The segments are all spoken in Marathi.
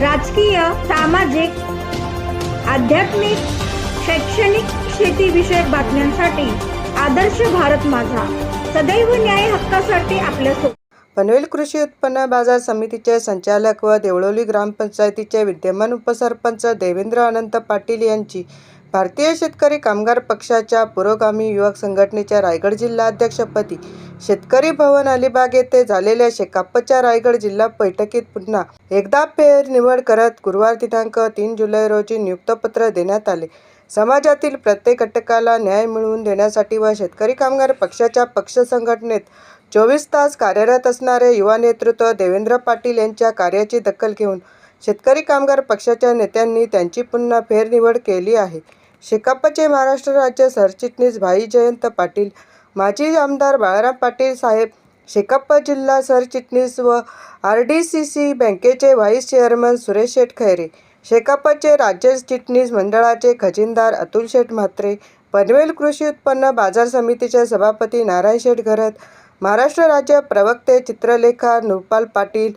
राजकीय सामाजिक आध्यात्मिक शैक्षणिक शेतीविषयक बातम्यांसाठी आदर्श भारत माझा. सदैव न्याय हक्कासाठी आपल्या पनवेल कृषी उत्पन्न बाजार समितीचे संचालक व देवळोली ग्रामपंचायतीचे विद्यमान उपसरपंच देवेंद्र अनंत पाटील यांची भारतीय शेतकरी कामगार पक्षाच्या पुरोगामी युवक संघटनेच्या रायगड जिल्हा अध्यक्षपदी शेतकरी भवन अलिबाग येथे झालेल्या शेकापच्या रायगड जिल्हा बैठकीत पुन्हा एकदा फेर निवड करत गुरुवार दिनांक तीन जुलै रोजी नियुक्तपत्र देण्यात आले. समाजातील प्रत्येक घटकाला न्याय मिळवून देण्यासाठी व शेतकरी कामगार पक्षाच्या पक्ष संघटनेत चोवीस तास कार्यरत असणारे युवा नेतृत्व देवेंद्र पाटील यांच्या कार्याची दखल घेऊन शेतकरी कामगार पक्षाच्या नेत्यांनी त्यांची पुन्हा फेरनिवड केली आहे. शेकापचे महाराष्ट्र राज्य सरचिटणीस भाई जयंत पाटील माजी आमदार बाळाराम पाटील साहेब शेकाप जिल्हा सरचिटणीस व आर डी सी सी बँकेचे व्हाईस चेअरमन सुरेश शेठ खैरे शेकापचे राज्य चिटणीस मंडळाचे खजिनदार अतुल शेठ म्हात्रे पनवेल कृषी उत्पन्न बाजार समितीचे सभापती नारायण शेठ घरत महाराष्ट्र राज्य प्रवक्ते चित्रलेखा नृपाल पाटील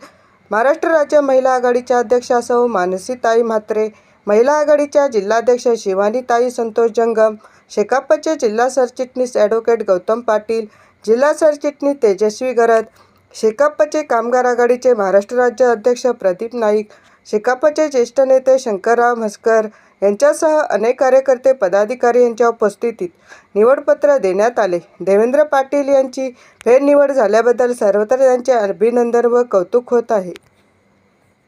महाराष्ट्र राज्य महिला आघाडीच्या अध्यक्षा सौ मानसीताई म्हात्रे महिला आघाडीच्या जिल्हाध्यक्ष शिवानीताई संतोष जंगम शेकापचे जिल्हा सरचिटणीस ॲडव्होकेट गौतम पाटील जिल्हा सरचिटणीस तेजस्वी गरद शेकापचे कामगार आघाडीचे महाराष्ट्र राज्य अध्यक्ष प्रदीप नाईक शेकापचे ज्येष्ठ नेते शंकरराव म्हस्कर यांच्यासह अनेक कार्यकर्ते पदाधिकारी यांच्या उपस्थितीत निवडपत्र देण्यात आले. देवेंद्र पाटील यांची फेरनिवड झाल्याबद्दल सर्वत्र त्यांचे अभिनंदन व कौतुक होत आहे.